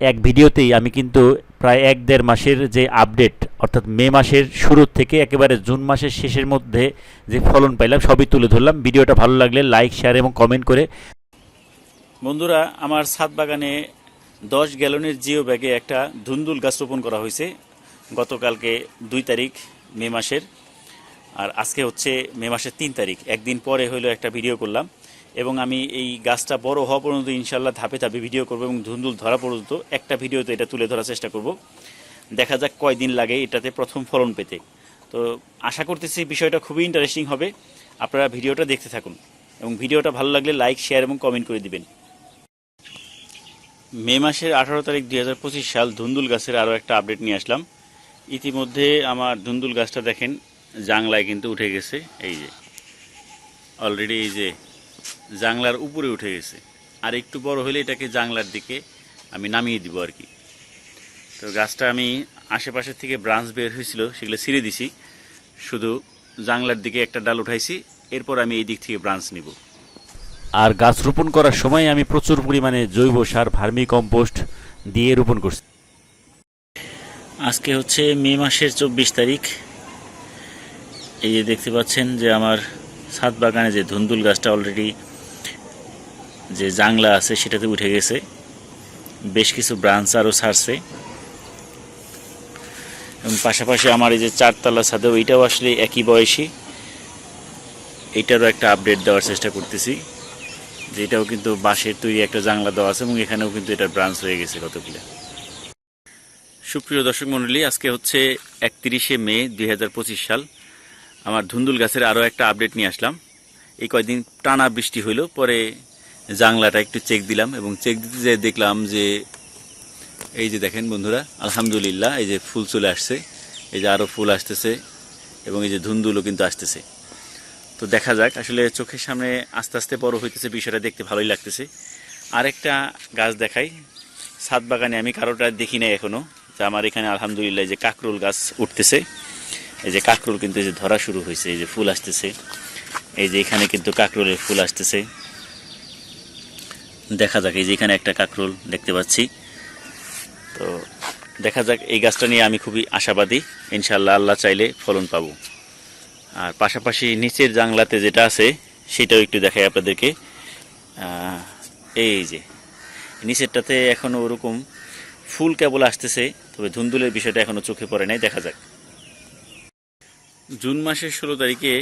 এক ভিডিওতেই আমি কিন্তু প্রায় এক দেড় মাসের যে আপডেট অর্থাৎ মে মাসের শুরুর থেকে একেবারে জুন মাসের শেষের মধ্যে যে ফলন পাইলাম, সবই তুলে ধরলাম। ভিডিওটা ভালো লাগলে লাইক শেয়ার এবং কমেন্ট করে বন্ধুরা, আমার ছাদ বাগানে দশ গ্যালনের জিও ব্যাগে একটা ধুন্দুল গাছ রোপণ করা হয়েছে গতকালকে দুই তারিখ, মে মাসের। আর আজকে হচ্ছে মে মাসের তিন তারিখ। একদিন পরে হইল একটা ভিডিও করলাম। এবং আমি এই গাছটা বড় হওয়া পর্যন্ত ইনশাল্লাহ ধাপে ধাপে ভিডিও করব এবং ধুন্দুল ধরা পর্যন্ত একটা ভিডিওতে এটা তুলে ধরার চেষ্টা করব। দেখা যাক কয়দিন লাগে এটাতে প্রথম ফলন পেতে। তো আশা করতেছি বিষয়টা খুবই ইন্টারেস্টিং হবে। আপনারা ভিডিওটা দেখতে থাকুন এবং ভিডিওটা ভালো লাগলে লাইক শেয়ার এবং কমেন্ট করে দিবেন। মে মাসের আঠারো তারিখ দুই হাজার পঁচিশ সাল ধুন্দুল গাছের আরও একটা আপডেট নিয়ে আসলাম। ইতিমধ্যে আমার ধুন্দুল গাছটা দেখেন, জাংলায় কিন্তু উঠে গেছে, এই যে। অলরেডি এই যে জাংলার উপরে উঠে গেছে। আর একটু বড় হলে এটাকে জাংলার দিকে আমি নামিয়ে দিব আর কি। তো গাছটা আমি আশেপাশের থেকে ব্রাঞ্চ বের হয়েছিল সেগুলো ছিঁড়ে দিছি। শুধু জাংলার দিকে একটা ডাল উঠাইছি এরপর আমি এই দিক থেকে ব্রাঞ্চ নিব। আর গাছ রোপণ করার সময় আমি প্রচুর পরিমাণে জৈব সার ভার্মি কম্পোস্ট দিয়ে রোপণ করছি। আজকে হচ্ছে মে মাসের চব্বিশ তারিখ। এই যে দেখতে পাচ্ছেন যে আমার ছাদ বাগানে যে ধুন্দুল গাছটা অলরেডি যে জাংলা আছে সেটাতে উঠে গেছে। বেশ কিছু ব্রাঞ্চ আরও ছাড়ছে। এবং পাশাপাশি আমার এই যে চারতলা ছাদে, ওইটাও আসলে একই বয়সী। এইটারও একটা আপডেট দেওয়ার চেষ্টা করতেছি। যে এটাও কিন্তু বাঁশের তৈরি একটা জাংলা দেওয়া আছে এবং এখানেও কিন্তু এটা ব্রাঞ্চ হয়ে গেছে কতগুলো। সুপ্রিয় দর্শক মণ্ডলী, আজকে হচ্ছে একত্রিশে মে দুই হাজার পঁচিশ সাল। আমার ধুন্দুল গাছের আরও একটা আপডেট নিয়ে আসলাম। এই কয়দিন টানা বৃষ্টি হইল, পরে জাংলাটা একটু চেক দিলাম এবং চেক দিতে যেয়ে দেখলাম যে, এই যে দেখেন বন্ধুরা, আলহামদুলিল্লাহ, এই যে ফুল চলে আসছে, এই যে আরও ফুল আসতেছে এবং এই যে ধুন্দুলও কিন্তু আসতেছে। তো দেখা যাক, আসলে চোখের সামনে আস্তে আস্তে বড় হইতেছে, বিষয়টা দেখতে ভালোই লাগতেছে। আরেকটা গাছ দেখাই, ছাদ বাগানে আমি কারোটা দেখি নাই এখনও, যে আমার এখানে আলহামদুলিল্লাহ যে কাকরুল গাছ উঠতেছে। এই যে কাকরুল কিন্তু এই যে ধরা শুরু হয়েছে এই যে ফুল আসতেছে। এই যে এখানে কিন্তু কাকরুলের ফুল আসতেছে। দেখা যাক, এই যে এখানে একটা কাকরুল দেখতে পাচ্ছি। তো দেখা যাক, এই গাছটা নিয়ে আমি খুবই আশাবাদী। ইনশাল্লাহ আল্লাহ চাইলে ফলন পাব। আর পাশাপাশি নিচের জাংলাতে যেটা আছে, সেটাও একটু দেখাই আপনাদেরকে। এই যে, নিচেরটাতে এখনও ওরকম ফুল কেবল আসতেছে, তবে ধুন্দুলের বিষয়টা এখনও চোখে পড়ে নাই, দেখা যাক। জুন মাসের ষোলো তারিখে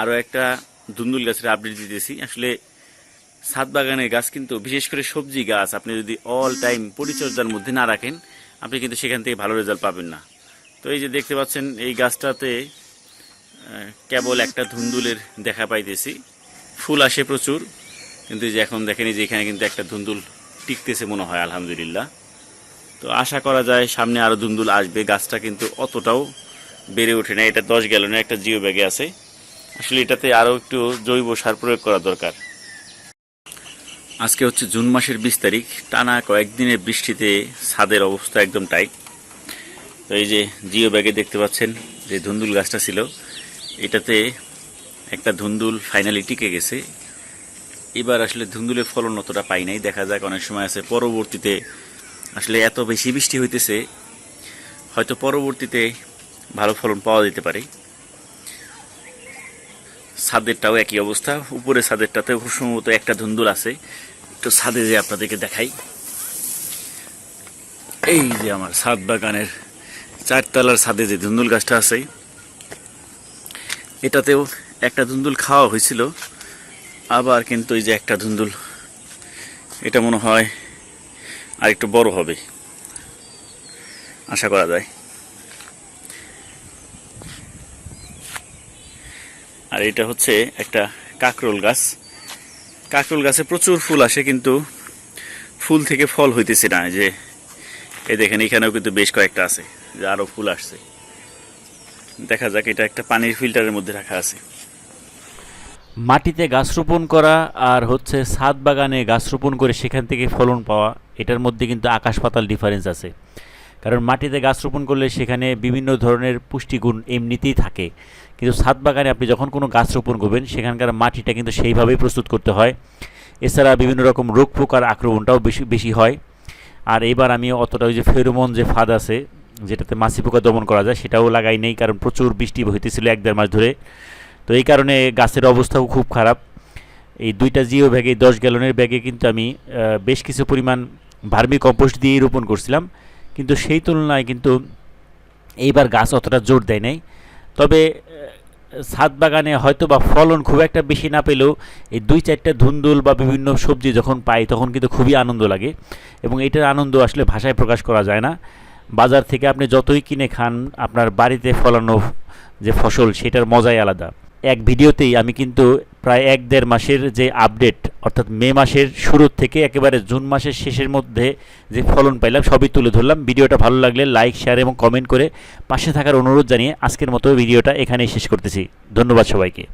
আরও একটা ধুন্দুল গাছের আপডেট দিতেছি। আসলে ছাদ বাগানের গাছ কিন্তু, বিশেষ করে সবজি গাছ, আপনি যদি অল টাইম পরিচর্যার মধ্যে না রাখেন, আপনি কিন্তু সেখান থেকে ভালো রেজাল্ট পাবেন না। তো এই যে দেখতে পাচ্ছেন, এই গাছটাতে কেবল একটা ধুন্দুলের দেখা পাইতেছি। ফুল আসে প্রচুর, কিন্তু যে এখন দেখেনি যে এখানে কিন্তু একটা ধুন্দুল টিকতেছে মনে হয়, আলহামদুলিল্লাহ। তো আশা করা যায় সামনে আরও ধুন্দুল আসবে, গাছটা কিন্তু অতটাও বেড়ে ওঠে না। এটা দশ গ্যালনের একটা জিও ব্যাগে আছে। আসলে এটাতে আরও একটু জৈব সার প্রয়োগ করা দরকার। আজকে হচ্ছে জুন মাসের বিশ তারিখ। টানা কয়েকদিনের বৃষ্টিতে ছাদের অবস্থা একদম টাইট। তো এই যে জিও ব্যাগে দেখতে পাচ্ছেন যে ধুন্দুল গাছটা ছিল, এটাতে একটা ধুন্দুল ফাইনালি টিকে গেছে। এবার আসলে ধুন্দুলের ফলন অতটা পাই নাই, দেখা যাক অনেক সময় আছে। পরবর্তীতে আসলে এত বেশি বৃষ্টি হইতেছে, হয়তো পরবর্তীতে ভালো ফলন পাওয়া যেতে পারে। ছাদেরটাও একই অবস্থা। উপরে ছাদেরটাতে খুব সম্ভবত একটা ধুন্দুল আছে। তো ছাদে যে আপনাদেরকে দেখাই। এই যে আমার ছাদ বাগানের চারতলার ছাদে যে ধুন্দুল গাছটা আছে, এটাতেও একটা ধুন্দুল খাওয়া হয়েছিল। আবার কিন্তু এই যে একটা ধুন্দুল, এটা মনে হয় আর একটু বড় হবে। আশা করা যায়। আর এটা হচ্ছে একটা কাকরোল গাছ। কাকরোল গাছে প্রচুর ফুল আসে, কিন্তু ফুল থেকে ফল হইতেছে না। যে, এই দেখেন, এখানেও কিন্তু বেশ কয়েকটা আছে, যে আরও ফুল আসছে। দেখা যাক, এটা একটা পানির ফিল্টারের মধ্যে রাখা আছে। মাটিতে গাছ রোপণ করা আর হচ্ছে ছাদ বাগানে গাছ রোপণ করে সেখান থেকে ফলন পাওয়া, এটার মধ্যে কিন্তু আকাশ পাতাল ডিফারেন্স আছে। কারণ মাটিতে গাছ রোপণ করলে সেখানে বিভিন্ন ধরনের পুষ্টিগুণ এমনিতেই থাকে। কিন্তু ছাদ বাগানে আপনি যখন কোনো গাছ রোপণ করবেন, সেখানকার মাটিটা কিন্তু সেইভাবেই প্রস্তুত করতে হয়। এছাড়া বিভিন্ন রকম রোগ পোকার আক্রমণটাও বেশি বেশি হয়। আর এবার আমি অতটা ওই যে ফেরোমন যে ফাঁদ আছে, যেটাতে মাছি পোকা দমন করা যায়, সেটাও লাগাই নেই, কারণ প্রচুর বৃষ্টি হইতেছিল এক দেড় মাস ধরে। তো এই কারণে গাছের অবস্থাও খুব খারাপ। এই দুইটা জিও ব্যাগে, দশ গ্যালনের ব্যাগে কিন্তু আমি বেশ কিছু পরিমাণ ভার্মি কম্পোস্ট দিয়ে রোপণ করছিলাম। কিন্তু সেই তুলনায় কিন্তু এইবার গাছ অতটা জোর দেয় নাই। তবে ছাদ বাগানে হয়তো বা ফলন খুব একটা বেশি না পেলেও এই দুই চারটা ধুন্দুল বা বিভিন্ন সবজি যখন পাই তখন কিন্তু খুবই আনন্দ লাগে এবং এটার আনন্দ আসলে ভাষায় প্রকাশ করা যায় না। বাজার থেকে আপনি যতই কিনে খান, আপনার বাড়িতে ফলানো যে ফসল সেটার মজাই আলাদা। এক ভিডিওতেই আমি কিন্তু প্রায় এক দেড় মাসের যে আপডেট অর্থাৎ মে মাসের শুরু থেকে একেবারে জুন মাসের শেষের মধ্যে যে ফলন পাইলাম, সবই তুলে ধরলাম। ভিডিওটা ভালো লাগলে লাইক শেয়ার এবং কমেন্ট করে পাশে থাকার অনুরোধ জানিয়ে আজকের মতো ভিডিওটা এখানেই শেষ করতেছি। ধন্যবাদ সবাইকে।